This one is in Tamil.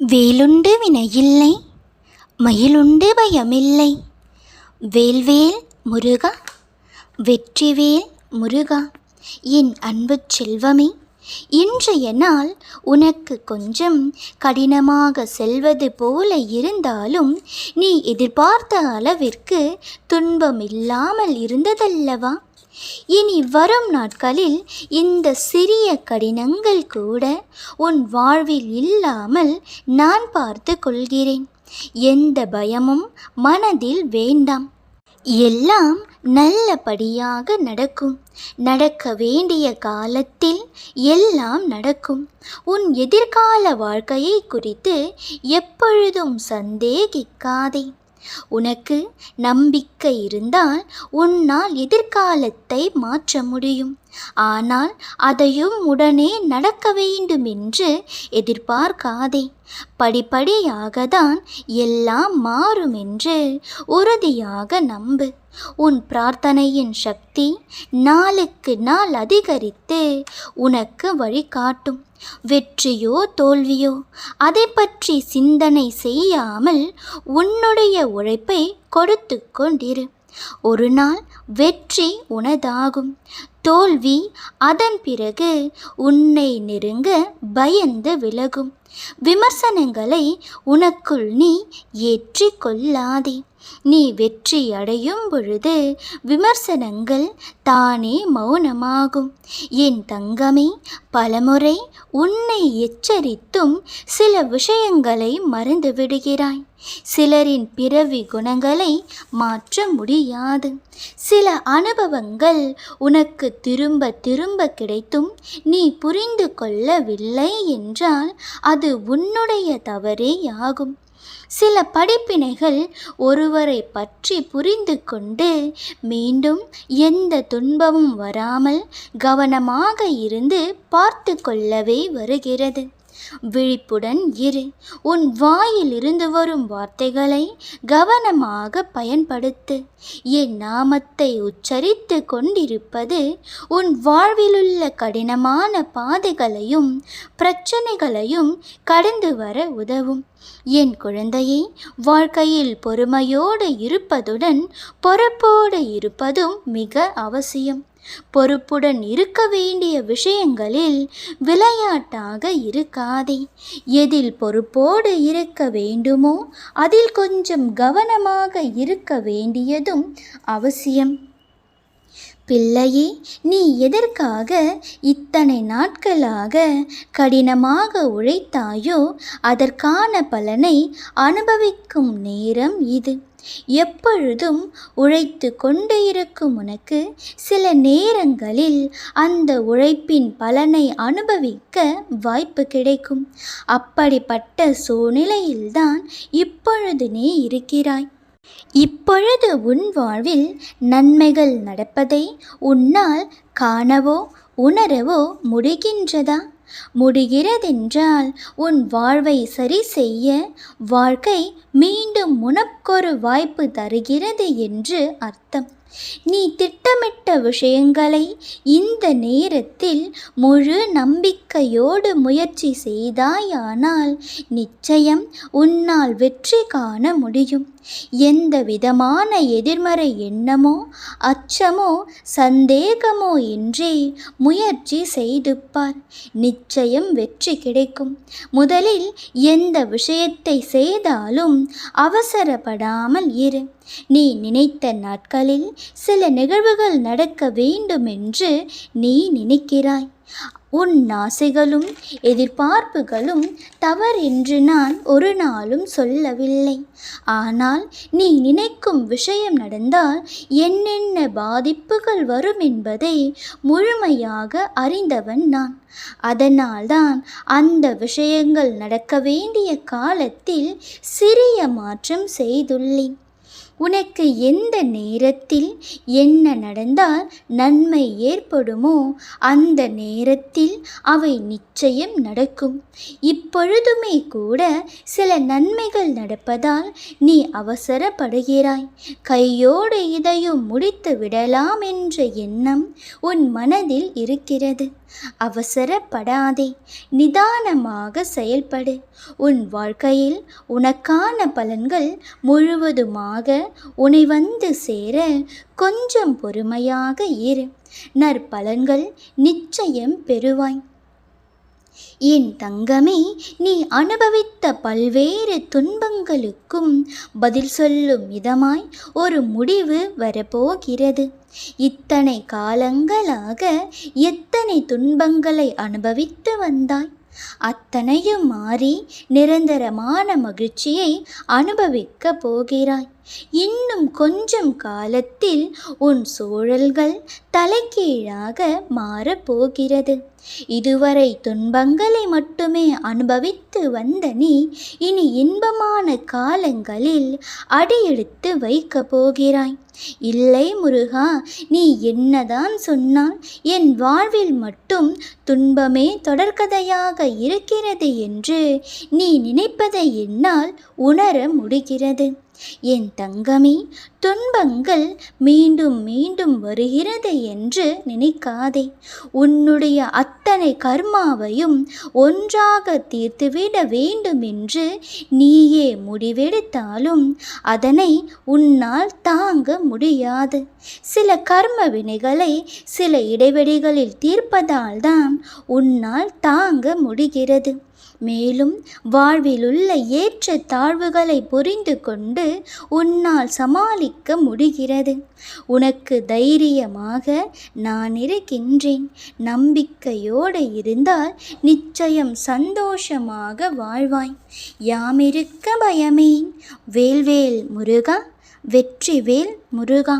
வேலுண்டு வினையில்லை மயிலுண்டு பயமில்லை. வேல்வேல் முருகா வெற்றிவேல் முருகா என் அன்பு செல்வமே இன்றைய நாள் உனக்கு கொஞ்சம் கடினமாக செல்வது போல இருந்தாலும் நீ எதிர்பார்த்த அளவிற்கு துன்பம் இல்லாமல் இருந்ததல்லவா? இனி வரும் நாட்களில் இந்த சிறிய கடினங்கள் கூட உன் வாழ்வில் இல்லாமல் நான் பார்த்து கொள்கிறேன். எந்த பயமும் மனதில் வேண்டாம். எல்லாம் நல்லபடியாக நடக்கும். நடக்க வேண்டிய காலத்தில் எல்லாம் நடக்கும். உன் எதிர்கால வாழ்க்கையை குறித்து எப்பொழுதும் சந்தேகிக்காதே. உனக்கு நம்பிக்கை இருந்தால் உன்னால் எதிர்காலத்தை மாற்ற முடியும். ஆனால் அதையும் உடனே நடக்க வேண்டும் என்று எதிர்பார்க்காதே. படிப்படியாக தான் எல்லாம் மாறும் என்று உறுதியாக நம்பு. உன் பிரார்த்தனையின் சக்தி நாளுக்கு நாள் அதிகரித்து உனக்கு வழிகாட்டும். வெற்றியோ தோல்வியோ அதை பற்றி சிந்தனை செய்யாமல் உன்னுடைய உழைப்பை கொடுத்து கொண்டிரு. ஒரு நாள் வெற்றி உனதாகும். தோல்வி அதன் பிறகு உன்னை நெருங்க பயந்து விலகும். விமர்சனங்களை உனக்குள் நீ ஏற்றி கொள்ளாதே. நீ வெற்றி அடையும் பொழுது விமர்சனங்கள் தானே மௌனமாகும். என் தங்கமே பலமுறை உன்னை எச்சரித்தும் சில விஷயங்களை மறந்து விடுகிறாய் சிலரின் பிறவி குணங்களை மாற்ற முடியாது. சில அனுபவங்கள் உனக்கு திரும்ப திரும்ப கிடைத்தும் நீ புரிந்து கொள்ளவில்லை என்றால் அது உன்னுடைய தவறேயாகும். சில படிப்பினைகள் ஒருவரை பற்றி புரிந்து கொண்டு மீண்டும் எந்த துன்பமும் வராமல் கவனமாக இருந்து பார்த்து கொள்ளவே வருகிறது. விழிப்புடன் இரு. உன் வாயிலிருந்து வரும் வார்த்தைகளை கவனமாக பயன்படுத்து. என் நாமத்தை உச்சரித்து கொண்டிருப்பது உன் வாழ்விலுள்ள கடினமான பாதைகளையும் பிரச்சனைகளையும் கடந்து வர உதவும். என் குழந்தையை வாழ்க்கையில் பொறுமையோடு இருப்பதுடன் பொறுப்போடு இருப்பதும் மிக அவசியம். பொறுப்புடன் இருக்க வேண்டிய விஷயங்களில் விளையாட்டாக இருக்காதே. எதில் பொறுப்போடு இருக்க வேண்டுமோ அதில் கொஞ்சம் கவனமாக இருக்க வேண்டியதும் அவசியம். பிள்ளையே நீ எதற்காக இத்தனை நாட்களாக கடினமாக உழைத்தாயோ அதற்கான பலனை அனுபவிக்கும் நேரம் இது. எப்பொழுதும் உழைத்து கொண்டே இருக்கும் உனக்கு சில நேரங்களில் அந்த உழைப்பின் பலனை அனுபவிக்க வாய்ப்பு கிடைக்கும். அப்படிப்பட்ட சூழ்நிலையில்தான் இப்பொழுது நீ இருக்கிறாய். இப்பொழுது உன் வாழ்வில் நன்மைகள் நடப்பதை உன்னால் காணவோ உணரவோ முடிகின்றதா? முடிகிறதென்றால் உன் வாழ்வை சரி செய்ய வாழ்க்கை மீண்டும் உனக்கொரு வாய்ப்பு தருகிறது என்று அர்த்தம். நீ திட்டமிட்ட விஷயங்களை இந்த நேரத்தில் முழு நம்பிக்கையோடு முயற்சி செய்தாயானால் நிச்சயம் உன்னால் வெற்றி காண முடியும். எந்த விதமான எதிர்மறை எண்ணமோ அச்சமோ சந்தேகமோ இன்றி முயற்சி செய்து பார் நிச்சயம் வெற்றி கிடைக்கும். முதலில் எந்த விஷயத்தை செய்தாலும் அவசரப்படாமல் இரு. நீ நினைத்த நாட்களில் சில நிகழ்வுகள் நடக்க வேண்டுமென்று நீ நினைக்கிறாய். உன் ஆசைகளும் எதிர்பார்ப்புகளும் தவறென்று நான் ஒரு நாளும் சொல்லவில்லை. ஆனால் நீ நினைக்கும் விஷயம் நடந்தால் என்னென்ன பாதிப்புகள் வரும் என்பதை முழுமையாக அறிந்தவன் நான். அதனால்தான் அந்த விஷயங்கள் நடக்க வேண்டிய காலத்தில் சிறிய மாற்றம் செய்துள்ளேன். உனக்கு எந்த நேரத்தில் என்ன நடந்தால் நன்மை ஏற்படுமோ அந்த நேரத்தில் அவை நிச்சயம் நடக்கும். இப்பொழுதுமே கூட சில நன்மைகள் நடப்பதால் நீ அவசரப்படுகிறாய். கையோடு இதையும் முடித்து விடலாம் என்ற எண்ணம் உன் மனதில் இருக்கிறது. அவசரப்படாதே. நிதானமாக செயல்படு. உன் வாழ்க்கையில் உனக்கான பலன்கள் முழுவதுமாக உன்னை வந்து சேர கொஞ்சம் பொறுமையாக இரு. நற்பலன்கள் நிச்சயம் பெறுவாய். என் தங்கமே நீ அனுபவித்த பல்வேறு துன்பங்களுக்கும் பதில் சொல்லும் விதமாய் ஒரு முடிவு வரப்போகிறது. இத்தனை காலங்களாக எத்தனை துன்பங்களை அனுபவித்து வந்தாய்? அத்தனையும் மாறி நிரந்தரமான மகிழ்ச்சியை அனுபவிக்க போகிறாய். இன்னும் கொஞ்சம் காலத்தில் உன் சூழல்கள் தலைகீழாக மாறப்போகிறது. இதுவரை துன்பங்களை மட்டுமே அனுபவித்து வந்த நீ இனி இன்பமான காலங்களில் அடியெடுத்து வைக்கப் போகிறாய். இல்லை முருகா நீ என்னதான் சொன்னால் என் வாழ்வில் மட்டும் துன்பமே தொடர்கதையாக இருக்கிறது என்று நீ நினைப்பதை என்னால் உணர முடிகிறது. என் தங்கமே துன்பங்கள் மீண்டும் மீண்டும் வருகிறது என்று நினைக்காதே. உன்னுடைய அத்தனை கர்மாவையும் ஒன்றாக தீர்த்துவிட வேண்டும் என்று நீயே முடிவெடுத்தாலும் அதனை உன்னால் தாங்க முடியாது. சில கர்ம வினைகளை சில இடைவெளிகளில் தீர்ப்பதால் தான் உன்னால் தாங்க முடிகிறது. மேலும் வாழ்விலுள்ள ஏற்ற தாழ்வுகளை புரிந்து கொண்டு உன்னால் சமாளிக்க முடிகிறது. உனக்கு தைரியமாக நான் இருக்கின்றேன். நம்பிக்கையோடு இருந்தால் நிச்சயம் சந்தோஷமாக வாழ்வாய். யாமிருக்க பயமேன் வேல்வேல் முருகா வெற்றிவேல் முருகா.